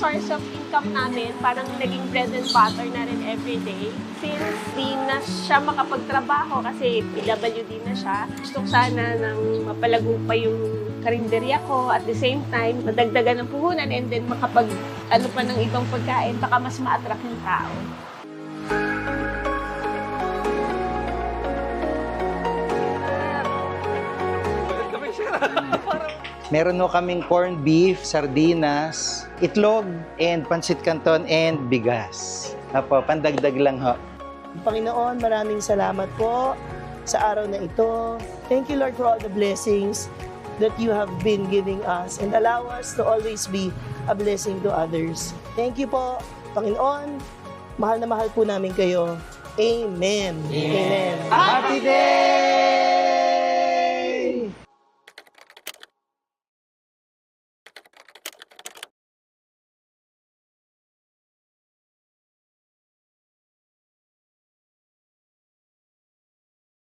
Source of income namin, parang naging bread and butter na rin everyday. Since na siya makapagtrabaho kasi PWD na siya, gusto sana nang mapalago pa yung karinderya ko at the same time madagdagan ng puhunan and then makapag ano pa ng ibang pagkain baka mas ma-attract yung tao. Meron ho kaming corned beef, sardinas, itlog, and pancit canton, and bigas. Apo, pandagdag lang ho. Panginoon, maraming salamat po sa araw na ito. Thank you, Lord, for all the blessings that you have been giving us and allow us to always be a blessing to others. Thank you po, Panginoon. Mahal na mahal po namin kayo. Amen. Amen. Happy Day!